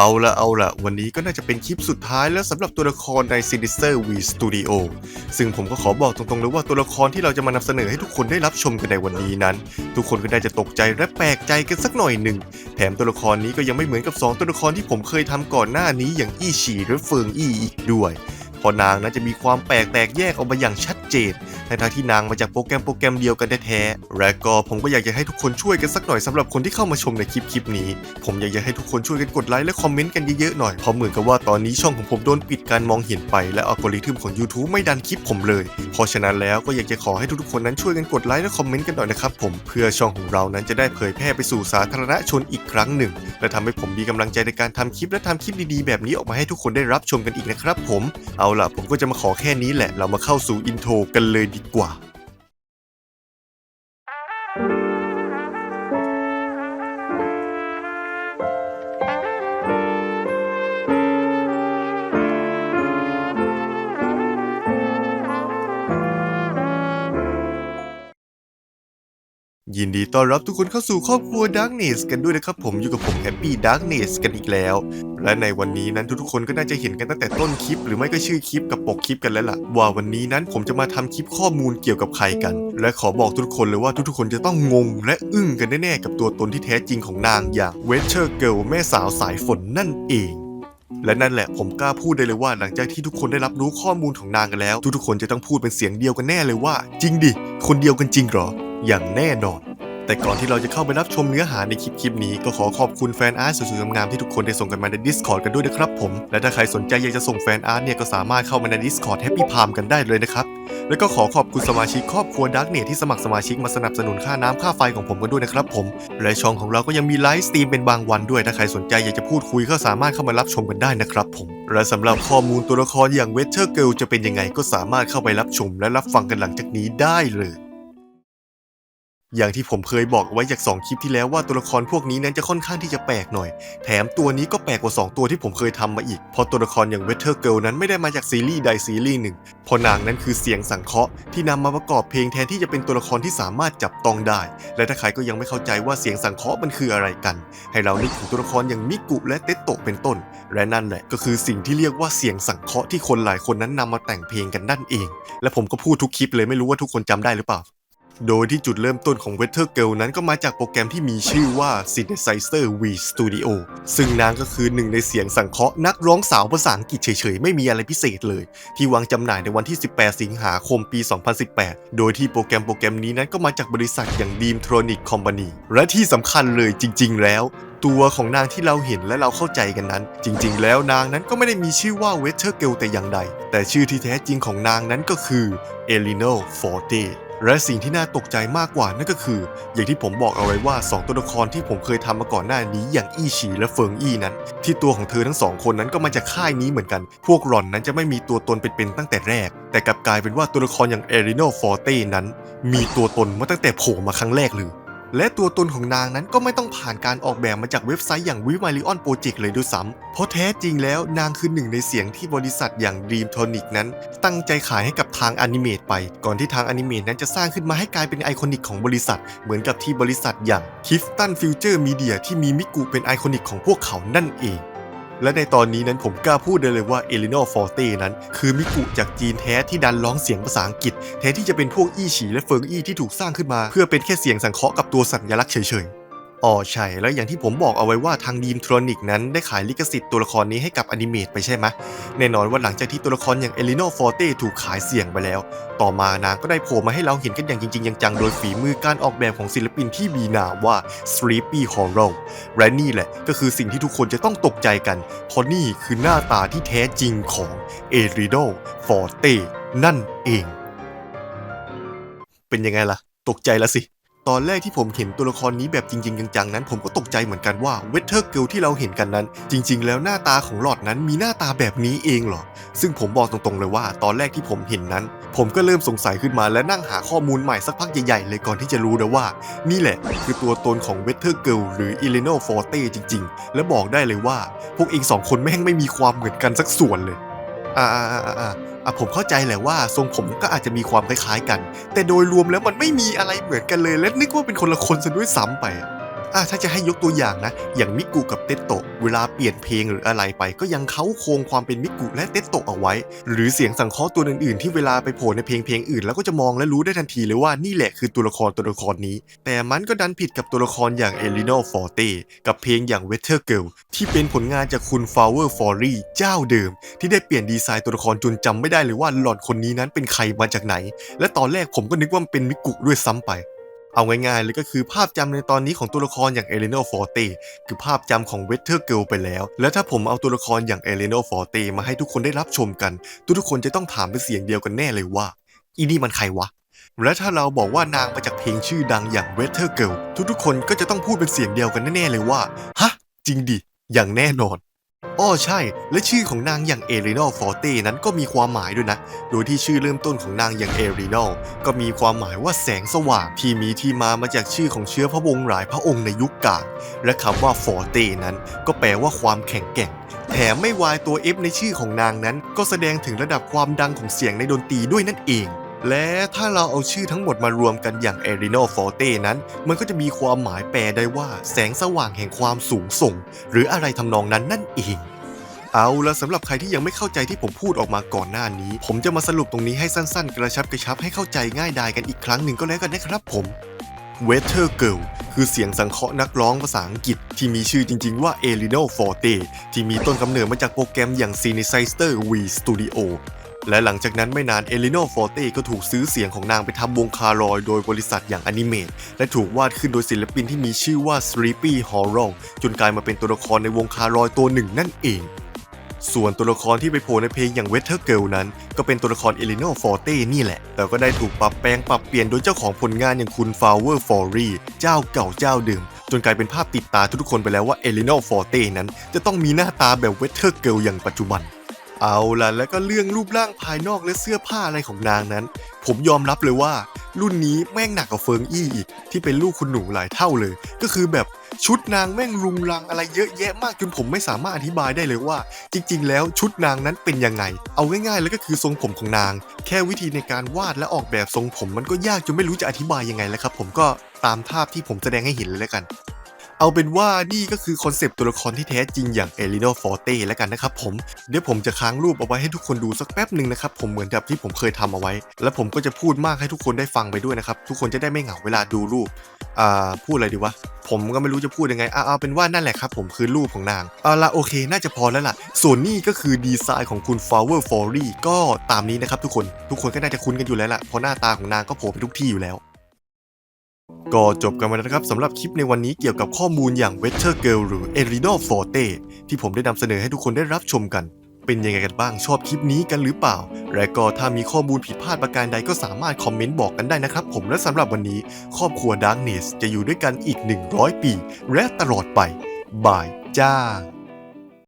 เอาละเอาละวันนี้ก็น่าจะเป็นคลิปสุดท้ายแล้วสำหรับตัวละครใน Sinister V Studio ซึ่งผมก็ขอบอกตรงๆเลยว่าตัวละครที่เราจะมานำเสนอให้ทุกคนได้รับชมกันในวันนี้นั้น ทุกคนก็ได้จะตกใจและแปลกใจกันสักหน่อยหนึ่งแถมตัวละครนี้ก็ยังไม่เหมือนกับ 2 ตัวละครที่ผมเคยทำก่อนหน้านี้อย่างอี้ฉีและเฟิงอี้อีกด้วย พอนางนั้นจะมีความแปลกแตกแยกออกมาอย่างชัดเจนทั้งที่นางมาจากโปรแกรมโปรแกรมเดียวกันแท้ๆและก็ผมก็อยากจะให้ทุกคนช่วยกันสักหน่อยสำหรับคนที่เข้ามาชมในคลิปคลิปนี้ ผมอยากจะให้ทุกคนช่วยกันกดไลค์และคอมเมนต์กันเยอะๆหน่อยเพราะเหมือนกับว่าตอนนี้ช่องของผมโดนปิดการมองเห็นไปและอัลกอริทึมของ YouTube ไม่ดันคลิปผมเลย เพราะฉะนั้นแล้วก็อยากจะขอให้ทุกๆคนนั้นช่วยกันกดไลค์และคอมเมนต์กันหน่อยนะครับผมเพื่อช่องของเรานั้นจะได้เผยแพร่ไปสู่สาธารณชนอีกครั้งหนึ่ง และทำให้ผมมีกำลังใจในการทำคลิปและทำคลิปดีๆ แบบนี้ออกมาให้ทุกคนได้รับชมกันอีกนะครับผมเอาาล่ะ ผมก็จะมาขอแค่นี้แหละ เรามาเข้าสู่อินโทรกันเลยดีกว่า ยินดีต้อนรับทุกคนเข้าสู่ครอบครัว Darkness กันด้วยนะครับผมอยู่กับผม Happy Darkness กันอีกแล้ว และในวันนี้นั้นทุกๆคนก็น่าจะเห็นกันตั้งแต่ต้นคลิป หรือไม่ก็ชื่อคลิปกับปกคลิปกันแล้วล่ะ ว่าวันนี้นั้นผมจะมาทำคลิปข้อมูลเกี่ยวกับใครกัน และขอบอกทุกคนเลยว่าทุกๆคนจะต้องงง และอึ้งกันแน่ๆกับตัวตนที่แท้จริงของนางอย่าง w e t c h e r Girl แม่สาวสายฝนนั่นเองและนั่นแหละผมกล้าพูดได้เลยว่าหลังจากที่ทุกคนได้รับรู้ข้อมูลของนางกันแล้ว ทุกๆคนจะต้องพูดเป็นเสียงเดียวกันแน่เลยว่า จริงดิ คนเดียวกันจริงหรอ อย่างแน่นอน แต่ก่อนที่เราจะเข้าไปรับชมเนื้อหาในคลิปคลิปนี้ก็ขอขอบคุณแฟนอาร์ตสวยๆงามๆที่ทุกคนได้ส่งกันมาใน Discord กันด้วยนะครับผม และถ้าใครสนใจอยากจะส่งแฟนอาร์ตเนี่ยก็สามารถเข้ามาใน Discord Happy Palm กันได้เลยนะครับ แล้วก็ขอขอบคุณสมาชิกครอบครัวดักเนที่สมัครสมาชิกมาสนับสนุนค่าน้ำค่าไฟของผมกันด้วยนะครับผม และช่องของเราก็ยังมีไลฟ์สตรีมเป็นบางวันด้วยถ้าใครสนใจอยากจะพูดคุยก็สามารถเข้ามารับชมกันได้นะครับผม และสำหรับข้อมูลตัวละครอย่างเวเ e อร์เกิลจะเป็นยังไงก็สามารถเข้าไปรับชม และรับฟังกันหลังจากนี้ได้เลย อย่างที่ผมเคยบอกไว้จาก 2 คลิปที่แล้วว่าตัวละครพวกนี้นั้นจะค่อนข้างที่จะแปลกหน่อย แถมตัวนี้ก็แปลกกว่า 2 ตัวที่ผมเคยทำมาอีก เพราะตัวละครอย่างเวเทอร์เกิลนั้นไม่ได้มาจากซีรีส์ใดซีรีส์หนึ่งเพราะนางนั้นคือเสียงสังเคราะห์ที่นำมาประกอบเพลงแทนที่จะเป็นตัวละครที่สามารถจับต้องได้ และถ้าใครก็ยังไม่เข้าใจว่าเสียงสังเคราะห์มันคืออะไรกัน ให้เรานึกถึงตัวละครอย่างมิกุและเตโตะเป็นต้น และนั่นแหละก็คือสิ่งที่เรียกว่าเสียงสังเคราะห์ที่คนหลายคนนั้นนำมาแต่งเพลงกันนั่นเอง และผมก็พูดทุกคลิปเลยไม่รู้ว่าทุกคนจำได้หรือเปล่า โดยที่จุดเริ่มต้นของ w e t h e r Girl นั้นก็มาจากโปรแกรมที่มีชื่อว่า Synthesizer V Studio ซึ่งนางก็คือหนึ่งในเสียงสังเคราะห์นักร้องสาวภาษาอังกฤษเฉยๆ ไม่มีอะไรพิเศษเลย ที่วางจำหน่ายในวันที่ 18 สิงหาคมปี 2018 โดยที่โปรแกรมโปรแกรมนี้นั้นก็มาจากบริษัทอย่าง Dreamtronic Company และที่สำคัญเลยจริง ๆ แล้วตัวของนางที่เราเห็นและเราเข้าใจกันนั้น จริง ๆ แล้วนางนั้นก็ไม่ได้มีชื่อว่า w e t h e r Girl แต่อย่างใด แต่ชื่อที่แท้จริงของนางนั้นก็คือ Elino Forte และสิ่งที่น่าตกใจมากกว่านั่นก็คือ อย่างที่ผมบอกเอาไว้ว่า 2 ตัวละครที่ผมเคยทำมาก่อนหน้านี้อย่างอี้ฉีและเฟิงอี้นั้น ที่ตัวของเธอทั้งสองคนนั้นก็มาจากค่ายนี้เหมือนกัน พวกหล่อนนั้นจะไม่มีตัวตนเป็นๆตั้งแต่แรก แต่กลับกลายเป็นว่าตัวละครอย่างเอริโนฟอร์เต้นั้น มีตัวตนมาตั้งแต่โผล่มาครั้งแรกเลย และตัวตนของนางนั้นก็ไม่ต้องผ่านการออกแบบมาจากเว็บไซต์อย่างวิมาริออนโปรเจกต์เลยด้วยซ้ำเพราะแท้จริงแล้วนางคือหนึ่งในเสียงที่บริษัทอย่าง Dream Tonic นั้น ตั้งใจขายให้กับทางอนิเมตไป ก่อนที่ทางอนิเมตนั้นจะสร้างขึ้นมาให้กลายเป็นไอคอนิกของบริษัท เหมือนกับที่บริษัทอย่าง Clifton Future Media ที่มีมิกุเป็นไอคอนิกของพวกเขานั่นเอง และในตอนนี้นั้นผมกล้าพูดได้เลยว่าเอลิโนฟอร์เต้นั้น คือมิกุจากจีนแท้ที่ดันร้องเสียงภาษาอังกฤษ แทนที่จะเป็นพวกอี้ฉีและเฟิงอี้ที่ถูกสร้างขึ้นมา เพื่อเป็นแค่เสียงสังเคราะห์กับตัวสัญลักษณ์เฉย อ๋อใช่ แล้วอย่างที่ผมบอกเอาไว้ว่าทางดีมทรอนิกนั้นได้ขายลิขสิทธิ์ตัวละครนี้ให้กับอนิเมตไปใช่ไหมแน่นอนว่าหลังจากที่ตัวละครอย่างเอลิโนฟอร์เต้ถูกขายเสี่ยงไปแล้ว ต่อมานางก็ได้โผล่มาให้เราเห็นกันอย่างจริงๆจังๆ โดยฝีมือการออกแบบของศิลปินที่มีนามว่า Sleepy Hollow และนี่แหละก็คือสิ่งที่ทุกคนจะต้องตกใจกันเพราะนี่คือหน้าตาที่แท้จริงของเอริโนฟอร์เต้นั่นเอง เป็นยังไงล่ะ ตกใจละสิ ตอนแรกที่ผมเห็นตัวละครนี้แบบจริงๆจังๆนั้น ผมก็ตกใจเหมือนกันว่าเวทเทอร์เกิลที่เราเห็นกันนั้น จริง ๆ แล้วหน้าตาของหลอดนั้นมีหน้าตาแบบนี้เองเหรอ ซึ่งผมบอกตรงๆเลยว่า ตอนแรกที่ผมเห็นนั้น ผมก็เริ่มสงสัยขึ้นมาและนั่งหาข้อมูลใหม่สักพักใหญ่ๆเลยก่อนที่จะรู้นะว่า นี่แหละ คือตัวตนของเวทเทอร์เกิลหรืออิเลโนฟอร์เต้จริง ๆ และบอกได้เลยว่า พวกเองสองคนแม่งไม่มีความเหมือนกันสักส่วนเลยอ่าอ่าอ่า อะผมเข้าใจแหละว่าทรงผมก็อาจจะมีความคล้ายๆกัน แต่โดยรวมแล้วมันไม่มีอะไรเหมือนกันเลย และนึกว่าเป็นคนละคนซะด้วยซ้ำไป อะถ้าจะให้ยกตัวอย่างนะ อย่างมิกุกับเตโตะเวลาเปลี่ยนเพลงหรืออะไรไป ก็ยังเขาโครงความเป็นมิกุและเตโตะเอาไว้ หรือเสียงสังเคราะห์ตัวอื่นๆ ที่เวลาไปโผล่ในเพลงเพลงอื่น แล้วก็จะมองและรู้ได้ทันทีเลยว่านี่แหละคือตัวละครตัวละครนี้ แต่มันก็ดันผิดกับตัวละครอย่างเอลิโนฟอร์เตกับเพลงอย่าง Weather Girl ที่เป็นผลงานจากคุณ Flower f o r y เจ้าเดิม ที่ได้เปลี่ยนดีไซน์ตัวละครจนจำไม่ได้เลยว่าหลอนคนนี้นั้นเป็นใครมาจากไหน และตอนแรกผมก็นึกว่ามันเป็นมิกุด้วยซ้ำไป เอาง่ายๆเลยก็คือภาพจำในตอนนี้ของตัวละครอย่างเอเลโนฟอร์เตคือภาพจำของเว t เ e อร์เกิลไปแล้ว และถ้าผมเอาตัวละครอย่างเอเลโนฟอร์เตมาให้ทุกคนได้รับชมกัน ทุกๆคนจะต้องถามเป็นเสียงเดียวกันแน่เลยว่า อีนี่มันใครวะและถ้าเราบอกว่านางมาจากเพลงชื่อดังอย่างเว t เ e อร์เกิลทุกๆ คนก็จะต้องพูดเป็นเสียงเดียวกันแน่ๆเลยว่า ฮะ จริงดิ อย่างแน่นอน อ้อใช่ และชื่อของนางอย่างเอรินอลฟอร์เตนั้นก็มีความหมายด้วยนะ โดยที่ชื่อเริ่มต้นของนางอย่างเอรินอลก็มีความหมายว่าแสงสว่างที่มีที่มามาจากชื่อของเชื้อพระวงศ์หลายพระองค์ในยุคกลางและคำว่าฟอร์เตนั้น ก็แปลว่าความแข็งแกร่งแถมไม่วายตัว F ในชื่อของนางนั้น ก็แสดงถึงระดับความดังของเสียงในดนตรีด้วยนั่นเอง และถ้าเราเอาชื่อทั้งหมดมารวมกันอย่าง e r i n o Forte นั้น มันก็จะมีความหมายแปลได้ว่าแสงสว่างแห่งความสูงส่ง หรืออะไรทำนองนั้นนั่นเอง เอาละสำหรับใครที่ยังไม่เข้าใจที่ผมพูดออกมาก่อนหน้านี้ ผมจะมาสรุปตรงนี้ให้สั้นๆ กระชับกระชับให้เข้าใจง่ายดายกันอีกครั้งหนึ่งก็แล้วกันนะครับผม Weather Girl คือเสียงสังเคราะห์นักร้องภาษาอังกฤษ ที่มีชื่อจริงๆว่า e l i n o Forte ที่มีต้นกำเนิดมาจากโปรแกรมอย่าง Synthesizer V Studio และหลังจากนั้นไม่นานเอลิโนฟอร์เตก็ถูกซื้อเสียงของนางไปทำวงคารอยโดยบริษัทอย่างอนิเมตและถูกวาดขึ้นโดยศิลปินที่มีชื่อว่า Sleepy Hollow จนกลายมาเป็นตัวละครในวงคารอยตัวหนึ่งนั่นเอง ส่วนตัวละครที่ไปโผล่ในเพลงอย่าง Weather Girl นั้น ก็เป็นตัวละครเอลิโนฟอร์เตนี่แหละ แต่ก็ได้ถูกปรับแปลงปรับเปลี่ยนโดยเจ้าของผลงานอย่างคุณ Flower f o r y เจ้าเก่าเจ้าเดิมจนกลายเป็นภาพติดตาทุกคนไปแล้วว่าเอลิโนฟอร์เตนั้น จะต้องมีหน้าตาแบบ Weather Girl อย่างปัจจุบัน เอาล่ะแล้วก็เรื่องรูปร่างภายนอกและเสื้อผ้าอะไรของนางนั้น ผมยอมรับเลยว่า รุ่นนี้แม่งหนักกว่าเฟิงอี้อีก ที่เป็นลูกคุณหนูหลายเท่าเลย ก็คือแบบชุดนางแม่งรุงรังอะไรเยอะแยะมากจนผมไม่สามารถอธิบายได้เลยว่า จริง ๆ แล้วชุดนางนั้นเป็นยังไง เอาง่ายๆ แล้วก็คือทรงผมของนาง แค่วิธีในการวาดและออกแบบทรงผมมันก็ยากจนไม่รู้จะอธิบายยังไงแล้วครับ ผมก็ตามภาพที่ผมแสดงให้เห็นเลยแล้วกัน เอาเป็นว่านี่ก็คือคอนเซปต์ตัวละครที่แท้จริงอย่างเอลิโนฟอร์เต้แล้วกันนะครับผม เดี๋ยวผมจะค้างรูปเอาไว้ให้ทุกคนดูสักแป๊บหนึ่งนะครับผมเหมือนกับที่ผมเคยทำเอาไว้ แล้วผมก็จะพูดมากให้ทุกคนได้ฟังไปด้วยนะครับ ทุกคนจะได้ไม่เหงาเวลาดูรูปอ่าพูดอะไรดีวะผมก็ไม่รู้จะพูดยังไงอ่าเอาเป็นว่านั่นแหละครับผมคือรูปของนางเอาละโอเค น่าจะพอแล้วล่ะ ส่วนนี้ก็คือดีไซน์ของคุณ Flower f o r y ก็ตามนี้นะครับทุกคน ทุกคนก็น่าจะคุ้นกันอยู่แล้วล่ะเพราะหน้าตาของนางก็โผล่ไปทุกที่อยู่แล้ว ก็จบกันไปแล้วนะครับสำหรับคลิปในวันนี้เกี่ยวกับข้อมูลอย่าง Weather Girl หรือ e r i n o Forte ที่ผมได้นำเสนอให้ทุกคนได้รับชมกัน เป็นยังไงกันบ้างชอบคลิปนี้กันหรือเปล่า และก็ถ้ามีข้อมูลผิดพลาดประการใดก็สามารถคอมเมนต์บอกกันได้นะครับ ผมและสำหรับวันนี้ ครอบครัว Darkness จะอยู่ด้วยกันอีก 100 ปี และตลอดไปบายจ้า